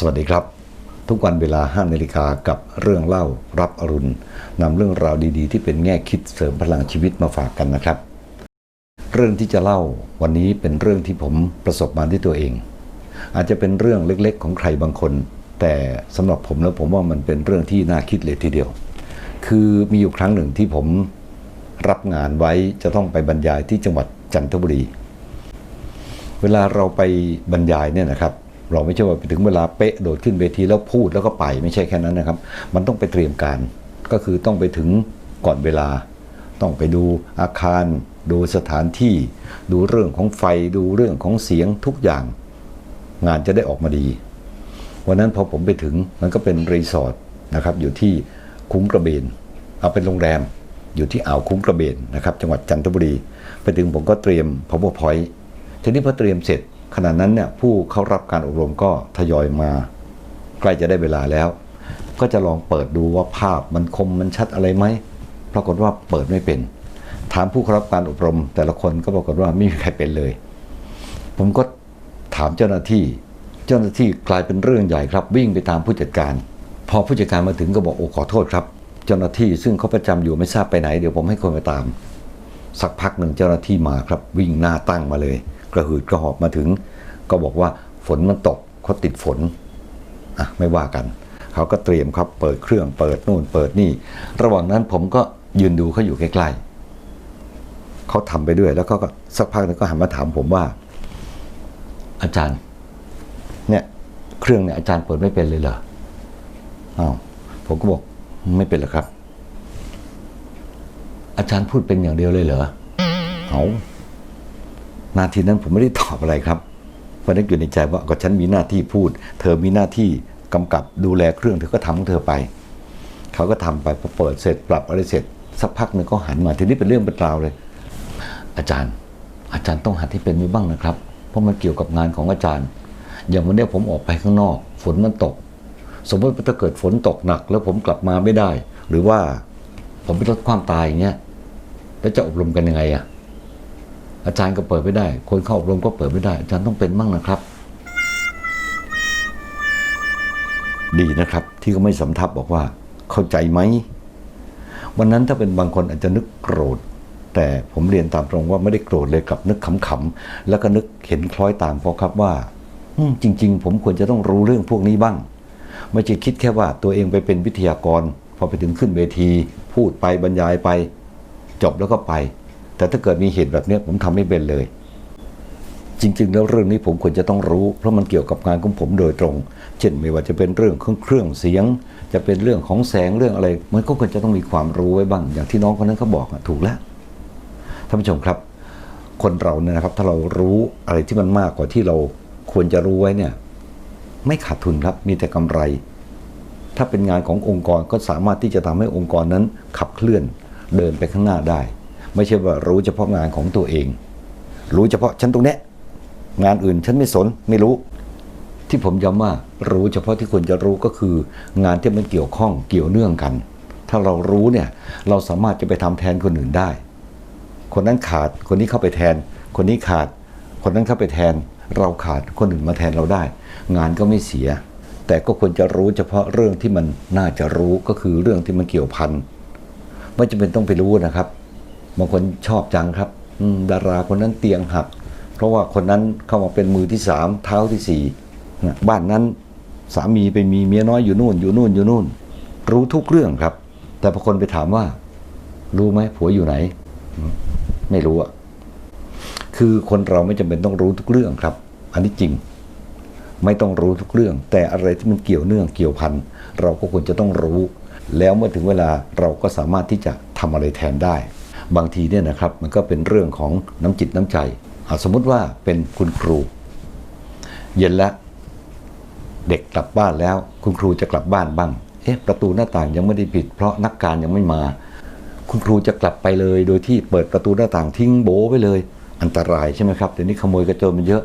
สวัสดีครับ ทุกวันเวลา5นาฬิกากับเรื่องเล่ารับอรุณนำเรื่องราวดีๆ ที่เป็นแง่คิดเสริมพลังชีวิตมาฝากกันนะครับ เรื่องที่จะเล่าวันนี้เป็นเรื่องที่ผมประสบมาด้วยตัวเอง อาจจะเป็นเรื่องเล็กๆ ของใครบางคน แต่สำหรับผมแล้วผมว่ามันเป็นเรื่องที่น่าคิดเลยทีเดียว คือมีอยู่ครั้งหนึ่งที่ผมรับงานไว้จะต้องไปบรรยายที่จังหวัดจันทบุรี เวลาเราไปบรรยายเนี่ยนะครับ เราไม่ใช่ว่าไปถึงเวลาเป๊ะโดดขึ้นเวทีแล้วพูดแล้วก็ไปไม่ใช่แค่นั้นนะครับ มันต้องไปเตรียมการ ก็คือต้องไปถึงก่อนเวลา ต้องไปดูอาคาร ดูสถานที่ ดูเรื่องของไฟดูเรื่องของเสียงทุกอย่าง งานจะได้ออกมาดี วันนั้นพอผมไปถึงมันก็เป็นรีสอร์ทนะครับอยู่ที่คุ้งกระเบนเอาเป็นโรงแรมอยู่ที่อ่าวคุ้งกระเบนนะครับจังหวัดจันทบุรี ไปถึงผมก็เตรียม powerpoint ทีนี้พอเตรียมเสร็จ ขณะนั้นเนี่ยผู้เข้ารับการอบรมก็ทยอยมา ใกล้จะได้เวลาแล้ว ก็จะลองเปิดดูว่าภาพมันคมมันชัดอะไรไหมปรากฏว่าเปิดไม่เป็น ถามผู้เข้ารับการอบรม แต่ละคนก็ปรากฏว่าไม่มีใครเป็นเลย ผมก็ถามเจ้าหน้าที่ เจ้าหน้าที่กลายเป็นเรื่องใหญ่ครับ วิ่งไปตามผู้จัดการ พอผู้จัดการมาถึงก็บอกโอ้ขอโทษครับ เจ้าหน้าที่ซึ่งเขาประจำอยู่ไม่ทราบไปไหนเดี๋ยวผมให้คนไปตาม สักพักหนึ่งเจ้าหน้าที่มาครับวิ่งหน้าตั้งมาเลย กระหืดกระหอบมาถึง ก็บอกว่าฝนมันตกเขาติดฝนอะไม่ว่ากัน เขาก็เตรียมครับเปิดเครื่องเปิดนู่นเปิดนี่ ระหว่างนั้นผมก็ยืนดูเขาอยู่ใกล้ๆเขาทำไปด้วย แล้วเขาก็สักพักหนึงก็หันมาถามผมว่า อาจารย์ เนี่ย เครื่องเนี่ยอาจารย์เปิดไม่เป็นเลยเหรออ้าวผมก็บอกไม่เป็นหรอกครับ อาจารย์พูดเป็นอย่างเดียวเลยเหรอเอา นาทีนั้นผมไม่ได้ตอบอะไรครับเพราะนึกอยู่ในใจว่าก็ฉันมีหน้าที่พูด เธอมีหน้าที่กำกับดูแลเครื่องเธอก็ทำของเธอไป เขาก็ทำไปพอเปิดเสร็จปรับอะไรเสร็จสักพักหนึ่งก็หันมาทีนี้เป็นเรื่องเป็นราวเลย อาจารย์ อาจารย์ต้องหัดให้เป็นไว้บ้างนะครับ เพราะมันเกี่ยวกับงานของอาจารย์ อย่างวันนี้ผมออกไปข้างนอก ฝนมันตก สมมติถ้าเกิดฝนตกหนัก แล้วผมกลับมาไม่ได้ หรือว่าผมไปรถความตายอย่างเงี้ยแล้วจะอบรมกันยังไงอะ อาจารย์ก็เปิดไม่ได้ คนเข้าอบรมก็เปิดไม่ได้ อาจารย์ต้องเป็นบ้างนะครับ ดีนะครับ ที่เขาไม่สำทับบอกว่า เข้าใจไหมวันนั้นถ้าเป็นบางคนอาจจะนึกโกรธ แต่ผมเรียนตามตรงว่าไม่ได้โกรธเลยกับนึกขำๆแล้วก็นึกเห็นคล้อยตามเพราะครับว่าจริง ๆ ผมควรจะต้องรู้เรื่องพวกนี้บ้าง ไม่ใช่คิดแค่ว่าตัวเองไปเป็นวิทยากร พอไปถึงขึ้นเวที พูดไปบรรยายไป จบแล้วก็ไป แต่ถ้าเกิดมีเหตุแบบนี้ผมทำไม่เป็นเลย จริง ๆ แล้วเรื่องนี้ผมควรจะต้องรู้ เพราะมันเกี่ยวกับงานของผมโดยตรง เช่นไม่ว่าจะเป็นเรื่องเครื่องเครื่องเสียง จะเป็นเรื่องของแสงเรื่องอะไร มันก็ควรจะต้องมีความรู้ไว้บ้าง อย่างที่น้องคนนั้นเขาบอกอะถูกแล้วท่านผู้ชมครับ คนเราเนี่ยนะครับ ถ้าเรารู้อะไรที่มันมากกว่าที่เราควรจะรู้ไว้เนี่ย ไม่ขาดทุนครับมีแต่กำไร ถ้าเป็นงานขององค์กรก็สามารถที่จะทำให้องค์กรนั้นขับเคลื่อนเดินไปข้างหน้าได้ ไม่ใช่ว่ารู้เฉพาะงานของตัวเอง รู้เฉพาะฉันตรงเนี้ยงานอื่นฉันไม่สนไม่รู้ ที่ผมย้ำว่ารู้เฉพาะที่ควรจะรู้ก็คือ งานที่มันเกี่ยวข้องเกี่ยวเนื่องกัน ถ้าเรารู้เนี่ยเราสามารถจะไปทำแทนคนอื่นได้ คนนั้นขาดคนนี้เข้าไปแทน คนนี้ขาด คนนั้นเข้าไปแทน เราขาดคนอื่นมาแทนเราได้ งานก็ไม่เสีย แต่ก็ควรจะรู้เฉพาะเรื่องที่มันน่าจะรู้ก็คือเรื่องที่มันเกี่ยวพันไม่จำเป็นต้องไปรู้นะครับ บางคนชอบจังครับดาราคนนั้นเตียงหัก เพราะว่าคนนั้นเข้ามาเป็นมือที่สามเท้าที่สี่บ้านนั้นสามีไปมีเมียน้อยอยู่นู่น อยู่นู่นอยู่นู่น รู้ทุกเรื่องครับ แต่พอคนไปถามว่า รู้ไหมผัวอยู่ไหน ไม่รู้อะคือคนเราไม่จำเป็นต้องรู้ทุกเรื่องครับ อันนี้จริง ไม่ต้องรู้ทุกเรื่อง แต่อะไรที่มันเกี่ยวเนื่องเกี่ยวพันเราก็ควรจะต้องรู้ แล้วเมื่อถึงเวลาเราก็สามารถที่จะทำอะไรแทนได้ บางทีเนี่ยนะครับมันก็เป็นเรื่องของน้ำจิตน้ำใจอะสมมุติว่าเป็นคุณครู เย็นแล้วเด็กกลับบ้านแล้ว คุณครูจะกลับบ้านบ้างเอ๊ะประตูหน้าต่างยังไม่ได้ปิด เพราะนักการยังไม่มา คุณครูจะกลับไปเลย โดยที่เปิดประตูหน้าต่างทิ้งโบไปเลย อันตรายใช่ไหมครับเดี๋ยวนี้ขโมยกระโจนมันเยอะ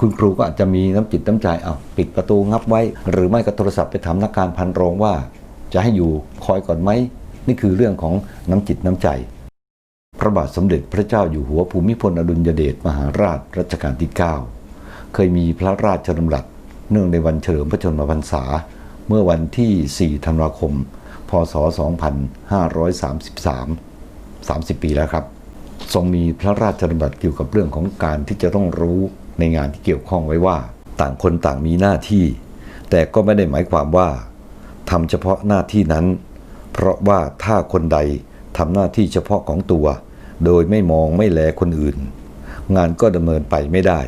คุณครูก็อาจจะมีน้ำจิตน้ำใจเอาปิดประตูงับไว้ หรือไม่ก็โทรศัพท์ไปถามนักการพันโรงว่า จะให้อยู่คอยก่อนไหม นี่คือเรื่องของน้ำจิตน้ำใจ พระบาทสมเด็จพระเจ้าอยู่หัวภูมิพลอดุลยเดชมหาราชรัชกาลที่ 9 เคยมีพระราชดำรัส เนื่องในวันเฉลิมพระชนมพรรษา เมื่อวันที่ 4 ธันวาคม พศ 2533 30 ปีแล้วครับ ทรงมีพระราชดำรัสเกี่ยวกับเรื่องของการที่จะต้องรู้ในงานที่เกี่ยวข้องไว้ว่า ต่างคนต่างมีหน้าที่ แต่ก็ไม่ได้หมายความว่าทำเฉพาะหน้าที่นั้น เพราะว่าถ้าคนใดทำหน้าที่เฉพาะของตัว โดยไม่มองไม่แลคนอื่น งานก็ดำเนินไปไม่ได้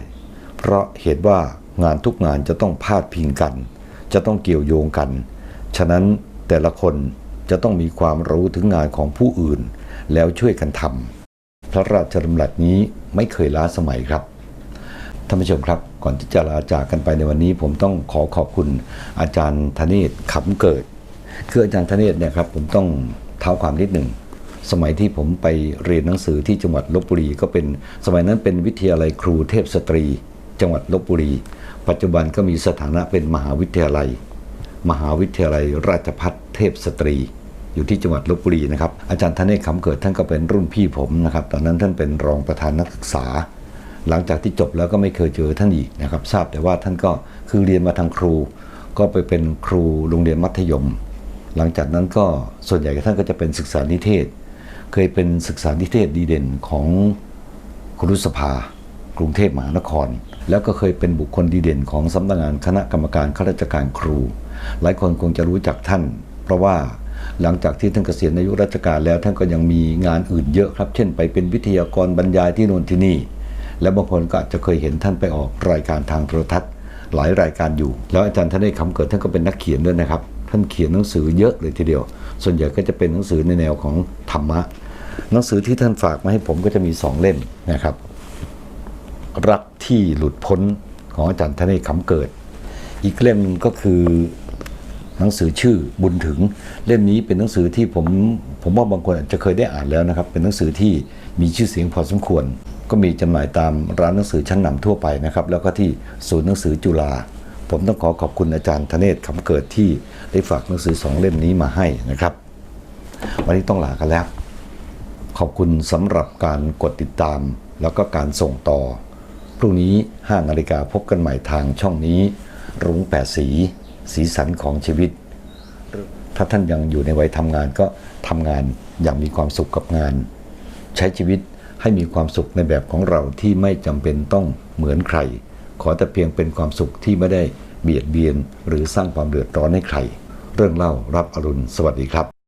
เพราะเหตุว่างานทุกงานจะต้องพาดพิงกัน จะต้องเกี่ยวโยงกัน ฉะนั้นแต่ละคนจะต้องมีความรู้ถึงงานของผู้อื่น แล้วช่วยกันทำพระราชดำรัสนี้ไม่เคยล้าสมัยครับท่านผู้ชมครับก่อนที่จะลาจากกันไปในวันนี้ ผมต้องขอขอบคุณอาจารย์ธเนศขำเกิด คืออาจารย์ธเนศเนี่ยครับผมต้องเท้าความนิดหนึ่งสมัยที่ผมไปเรียนหนังสือที่จังหวัดลบบุรีก็เป็นสมัยนั้นเป็นวิทยาลัยครูเทพสตรี จังหวัดลบบุรี ปัจจุบันก็มีสถานะเป็นมหาวิทยาลัย มหาวิทยาลัยราชภัฏเทพสตรี อยู่ที่จังหวัดลบบุรีนะครับอาจารย์ธเนศขำเกิดท่านก็เป็นรุ่นพี่ผมนะครับตอนนั้นท่านเป็นรองประธานนักศึกษา หลังจากที่จบแล้วก็ไม่เคยเจอท่านอีกนะครับทราบแต่ว่าท่านก็คือเรียนมาทางครู ก็ไปเป็นครูโรงเรียนมัธยม หลังจากนั้นก็ส่วนใหญ่ท่านก็จะเป็นศึกษานิเทศ เคยเป็นศึกษานิเทศดีเด่นของครุสภากรุงเทพมหานคร แล้วก็เคยเป็นบุคคลดีเด่นของสำนักงานคณะกรรมการข้าราชการครู หลายคนคงจะรู้จักท่าน เพราะว่าหลังจากที่ท่านเกษียณอายุราชการแล้วท่านก็ยังมีงานอื่นเยอะครับ เช่นไปเป็นวิทยากรบรรยายที่โน่นที่นี่ และบางคนก็อาจจะเคยเห็นท่านไปออกรายการทางโทรทัศน์ หลายรายการอยู่ แล้วอาจารย์ท่านได้คำเกิดท่านก็เป็นนักเขียนด้วยนะครับ ท่านเขียนหนังสือเยอะเลยทีเดียว ส่วนใหญ่ก็จะเป็นหนังสือในแนวของธรรมะ หนังสือที่ท่านฝากมาให้ผมก็จะมีสองเล่มนะครับ รักที่หลุดพ้นของอาจารย์ธเนศคำเกิด อีกเล่มหนึ่งก็คือหนังสือชื่อบุญถึงเล่มนี้เป็นหนังสือที่ผมผมว่าบางคนอาจจะเคยได้อ่านแล้วนะครับ เป็นหนังสือที่มีชื่อเสียงพอสมควร ก็มีจำหน่ายตามร้านหนังสือชั้นนำทั่วไปนะครับ แล้วก็ที่ศูนย์หนังสือจุฬา ผมต้องขอขอบคุณอาจารย์ธเนศคำเกิดที่ได้ฝากหนังสือสองเล่มนี้มาให้นะครับ วันนี้ต้องลากันแล้ว ขอบคุณสำหรับการกดติดตามแล้วก็การส่งต่อ พรุ่งนี้5นาฬิกาพบกันใหม่ทางช่องนี้ รุ้งแปดสี สีสันของชีวิต ถ้าท่านยังอยู่ในวัยทำงานก็ทำงานอย่างมีความสุขกับงาน ใช้ชีวิตให้มีความสุขในแบบของเราที่ไม่จำเป็นต้องเหมือนใคร ขอแต่เพียงเป็นความสุขที่ไม่ได้เบียดเบียนหรือสร้างความเดือดร้อนให้ใคร เรื่องเล่ารับอรุณสวัสดีครับ